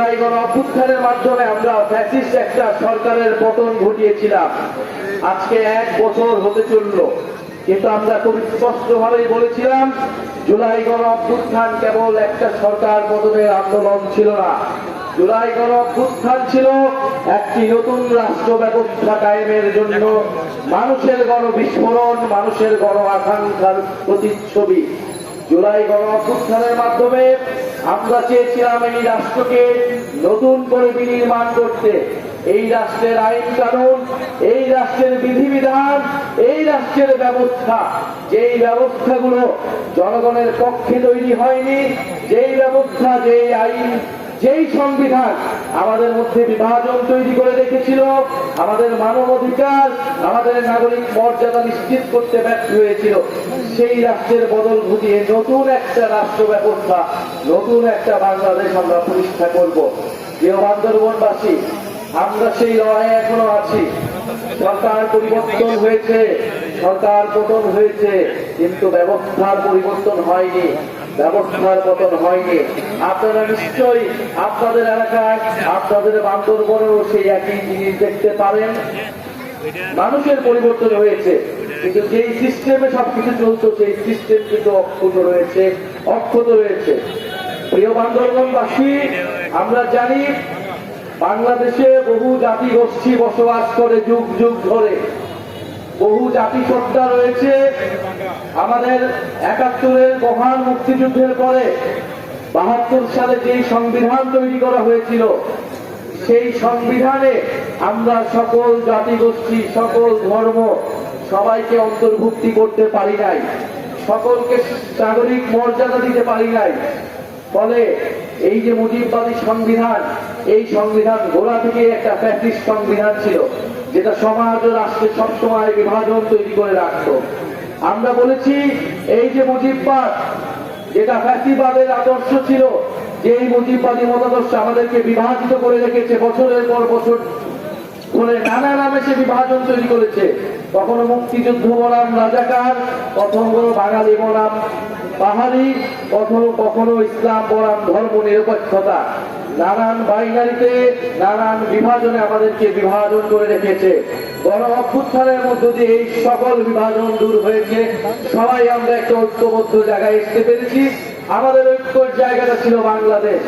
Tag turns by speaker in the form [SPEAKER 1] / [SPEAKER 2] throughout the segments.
[SPEAKER 1] জুলাই গণ অভ্যুত্থানের মাধ্যমে আমরা ফ্যাসিস্ট একটা সরকারের পতন ঘটিয়েছিলাম। আজকে এক বছর হতে চলল। কিন্তু আমরা খুব বলেছিলাম জুলাই গণ অভ্যুত্থান কেবল একটা সরকার পতনের আন্দোলন ছিল না। জুলাই গণ অভ্যুত্থান ছিল একটি নতুন রাষ্ট্র ব্যবস্থা কায়েমের জন্য। মানুষের গণ বিস্ফোরণ মানুষের গণ আকাঙ্ক্ষার প্রতিচ্ছবি। জুলাই গণ অভ্যুত্থানের মাধ্যমে আমরা চেয়েছিলাম এই রাষ্ট্রকে নতুন করে বিনির্মাণ করতে। এই রাষ্ট্রের আইন কানুন, এই রাষ্ট্রের বিধিবিধান, এই রাষ্ট্রের ব্যবস্থা। যেই ব্যবস্থাগুলো জনগণের পক্ষে তৈরি হয়নি, যেই ব্যবস্থা, যেই আইন, যেই সংবিধান আমাদের মধ্যে বিভাজন তৈরি করে রেখেছিল, আমাদের মানব অধিকার আমাদের নাগরিক মর্যাদা নিশ্চিত করতে ব্যর্থ হয়েছিল। সেই রাষ্ট্রের বদল ঘটিয়ে নতুন একটা রাষ্ট্র ব্যবস্থা নতুন একটা বাংলাদেশ আমরা প্রতিষ্ঠা করব। প্রিয় বান্দরবনবাসী, আমরা সেই লড়াই এখনও আছি। সরকার পরিবর্তন হয়েছে, সরকার পতন হয়েছে, কিন্তু ব্যবস্থার পরিবর্তন হয়নি, ব্যবস্থার পতন হয়নি। আপনারা নিশ্চয়ই আপনাদের এলাকায়, আপনাদের বান্দরবনেও সেই একই জিনিস দেখতে পারেন মানুষের পরিবর্তন হয়েছে, কিন্তু যেই সিস্টেমে সবকিছু চলতো সেই সিস্টেম কিন্তু অক্ষত রয়েছে অক্ষত রয়েছে। প্রিয় বান্দরবনবাসী, আমরা জানি বাংলাদেশে বহু জাতি গোষ্ঠী বসবাস করে যুগ যুগ ধরে। বহু জাতিসত্তা রয়েছে। আমাদের একাত্তরের মহান মুক্তিযুদ্ধের পরে বাহাত্তর সালে যেই সংবিধান তৈরি করা হয়েছিল, সেই সংবিধানে আমরা সকল জাতিগোষ্ঠী, সকল ধর্ম সবাইকে অন্তর্ভুক্তি করতে পারি নাই। সকলকে নাগরিক মর্যাদা দিতে পারি নাই। ফলে এই যে মুজিববাদী সংবিধান, এই সংবিধান গোড়া থেকে একটা ফ্যাসিস্ট সংবিধান ছিল, যেটা সমাজ ও রাষ্ট্রে সবসময় বিভাজন তৈরি করে রাখতো। আমরা বলেছি, এই যে মুজিববাদ, যেটা ফ্যাসিবাদের আদর্শ ছিল, যে এই মুজিববাদী মতাদর্শ আমাদেরকে বিভাজিত করে রেখেছে বছরের পর বছর ধরে, নানা নামে সে বিভাজন তৈরি করেছে। কখনো মুক্তিযুদ্ধ বনাম রাজাকার, কখনো বাঙালি বনাম। পাহাড়ি কখনো কখনো ইসলাম, বনাম, ধর্ম, নিরপেক্ষতা। নানান বাইনারিতে, নানান বিভাজনে আমাদেরকে বিভাজন করে রেখেছে। গণ অভ্যুত্থানের মধ্য দিয়ে এই সকল বিভাজন দূর হয়েছে। সবাই আমরা একটা ঐক্যবদ্ধ জায়গায় আসতে পেরেছি। আমাদের ঐক্যর জায়গাটা ছিল বাংলাদেশ।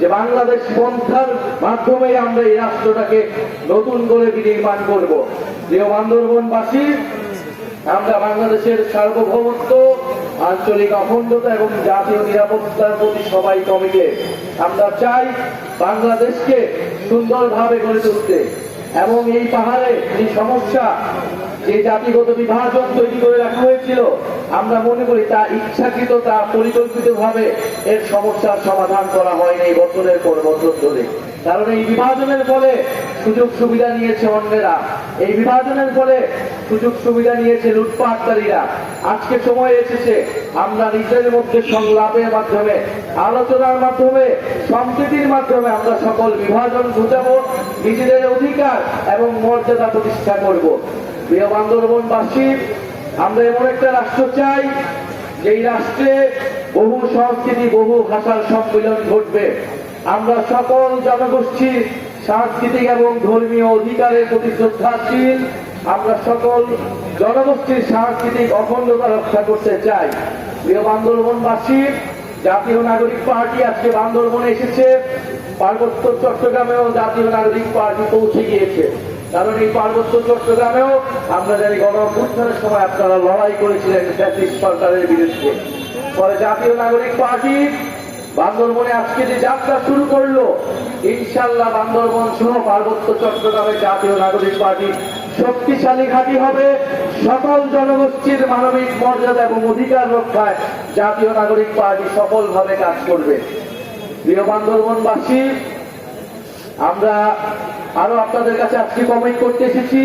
[SPEAKER 1] যে বাংলাদেশ পন্থার মাধ্যমে আমরা এই রাষ্ট্রটাকে নতুন করে বিনির্মাণ করব। প্রিয় বান্দরবনবাসী, আমরা বাংলাদেশের সার্বভৌমত্ব আঞ্চলিক অখণ্ডতা এবং জাতীয় নিরাপত্তার প্রতি সবাই কমিটে। আমরা চাই বাংলাদেশকে সুন্দরভাবে গড়ে তুলতে এবং এই পাহাড়ে যে সমস্যা, যে জাতিগত বিভাজন তৈরি করে রাখা হয়েছিল, আমরা মনে করি তা ইচ্ছাকৃত, তা পরিকল্পিত ভাবে এর সমস্যার সমাধান করা হয়নি বছরের পর বছর ধরে। কারণ এই বিভাজনের ফলে সুযোগ সুবিধা নিয়েছে অন্যেরা। এই বিভাজনের ফলে সুযোগ সুবিধা নিয়েছে লুটপাটকারীরা। আজকে সময় এসেছে, আমরা নিজেদের মধ্যে সংলাপের মাধ্যমে, আলোচনার মাধ্যমে, সম্প্রীতির মাধ্যমে আমরা সকল বিভাজন ঘুচাবো, নিজেদের অধিকার এবং মর্যাদা প্রতিষ্ঠা করব। প্রিয় বান্দরবনবাসী, আমরা এমন একটা রাষ্ট্র চাই, যেই রাষ্ট্রে বহু সংস্কৃতি, বহু ভাষার সম্মিলন ঘটবে। আমরা সকল জনগোষ্ঠীর সাংস্কৃতিক এবং ধর্মীয় অধিকারের প্রতি শ্রদ্ধাশীল, আমরা সকল জনগোষ্ঠীর সাংস্কৃতিক অখণ্ডতা রক্ষা করতে চাই। প্রিয় বান্দরবনবাসী, জাতীয় নাগরিক পার্টি আজকে বান্দরবনে এসেছে। পার্বত্য চট্টগ্রামেও জাতীয় নাগরিক পার্টি পৌঁছে গিয়েছে। কারণ এই পার্বত্য চট্টগ্রামেও আমরা জানি গণ অভ্যুত্থানের সময় আপনারা লড়াই করেছিলেন সরকারের বিরুদ্ধে। পরে জাতীয় নাগরিক পার্টি বান্দরবনে আজকে যে যাত্রা শুরু করল, ইনশাল্লাহ বান্দরবন সহ পার্বত্য চট্টগ্রামের জাতীয় নাগরিক পার্টি শক্তিশালী ঘাঁটি হবে। সকল জনগোষ্ঠীর মানবিক মর্যাদা এবং অধিকার রক্ষায় জাতীয় নাগরিক পার্টি সফলভাবে কাজ করবে। প্রিয় বান্দরবনবাসী, আমরা আরও আপনাদের কাছে আজকে কমেন্ট করতে এসেছি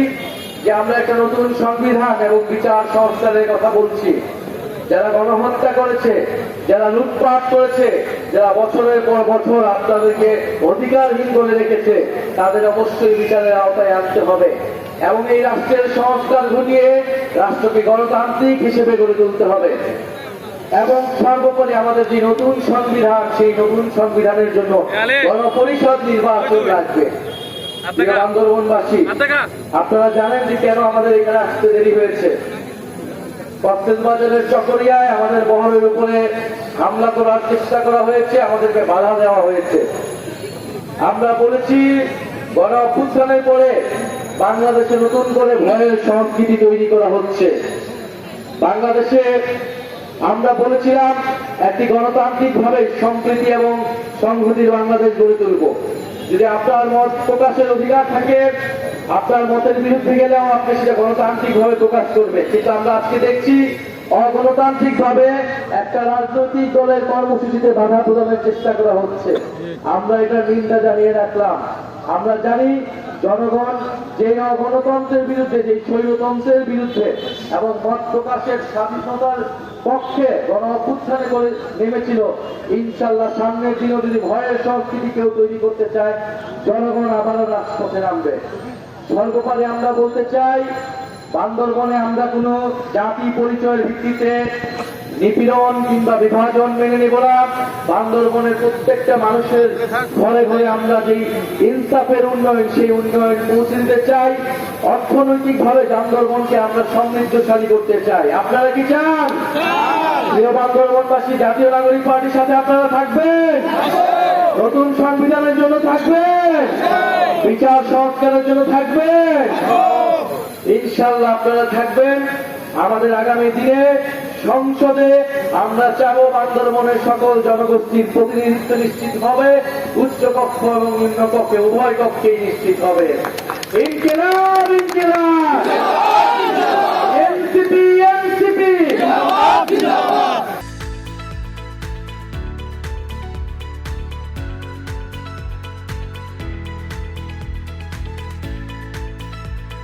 [SPEAKER 1] যে আমরা একটা নতুন সংবিধান এবং বিচার সংস্কারের কথা বলছি। যারা গণহত্যা করেছে যারা লুটপাট করেছে যারা বছরের পর বছর আপনাদেরকে অধিকারহীন করে রেখেছে তাদের অবশ্যই বিচারের আওতায় আনতে হবে। এবং এই রাষ্ট্রের সংস্কার ঘটিয়ে রাষ্ট্রকে গণতান্ত্রিক হিসেবে গড়ে তুলতে হবে। এবং সর্বোপরি আমাদের যে নতুন সংবিধান সেই নতুন সংবিধানের জন্য গণপরিষদ নির্বাচন লাগবে। বান্দরবনবাসী আপনারা জানেন যে কেন আমাদের এখানে আসতে দেরি হয়েছে? বাজারের চকরিয়ায় আমাদের বহরের উপরে হামলা করার চেষ্টা করা হয়েছে, আমাদেরকে বাধা দেওয়া হয়েছে। আমরা বলেছি গণ অভ্যুত্থানের পরে বাংলাদেশে নতুন করে ভয়ের সংস্কৃতি তৈরি করা হচ্ছে। বাংলাদেশে আমরা বলেছিলাম, একটি গণতান্ত্রিক ভাবে সম্প্রীতি এবং সংহতির বাংলাদেশ গড়ে তুলব। যদি আপনার মত প্রকাশের অধিকার থাকে আপনার মতের বিরুদ্ধে গেলেও আপনি সেটা গণতান্ত্রিক ভাবে প্রকাশ করবে কিন্তু আমরা আজকে দেখছি অগণতান্ত্রিক ভাবে একটা রাজনৈতিক দলের কর্মসূচিতে বাধা প্রদানের চেষ্টা করা হচ্ছে। আমরা এটা নিন্দা জানিয়ে রাখলাম। আমরা জানি জনগণ যে গণতন্ত্রের বিরুদ্ধে যে স্বৈরতন্ত্রের বিরুদ্ধে এবং মত প্রকাশের স্বাধীনতার পক্ষে গণ অভ্যুত্থানে করে নেমেছিল, ইনশাল্লাহ সামনের দিনেও যদি ভয়ের সংস্কৃতি কেউ তৈরি করতে চায়, জনগণ আবারও রাজপথে নামবে। সর্বোপরি আমরা বলতে চাই বান্দরবনে আমরা কোনো জাতি পরিচয়ের ভিত্তিতে নিপীড়ন কিংবা বিভাজন মেনে নেব না। বান্দরবনের প্রত্যেকটা মানুষের ঘরে ঘরে আমরা যে ইনসাফের উন্নয়ন সেই উন্নয়ন পৌঁছে দিতে চাই। অর্থনৈতিক ভাবে বান্দরবনকে আমরা সমৃদ্ধশালী করতে চাই। আপনারা কি চান? প্রিয় বান্দরবনবাসী জাতীয় নাগরিক পার্টির সাথে আপনারা থাকবেন? নতুন সংবিধানের জন্য থাকবেন বিচার সংস্কারের জন্য থাকবেন ইনশাল্লাহ আপনারা থাকবেন। আমাদের আগামী দিনে সংসদে আমরা চাবো বান্দরবনের সকল জনগোষ্ঠীর প্রতিনিধিত্ব নিশ্চিত হবে উচ্চ কক্ষ এবং নিম্ন কক্ষে উভয় কক্ষেই নিশ্চিত হবে। ইনকিলাব ইনকিলাব!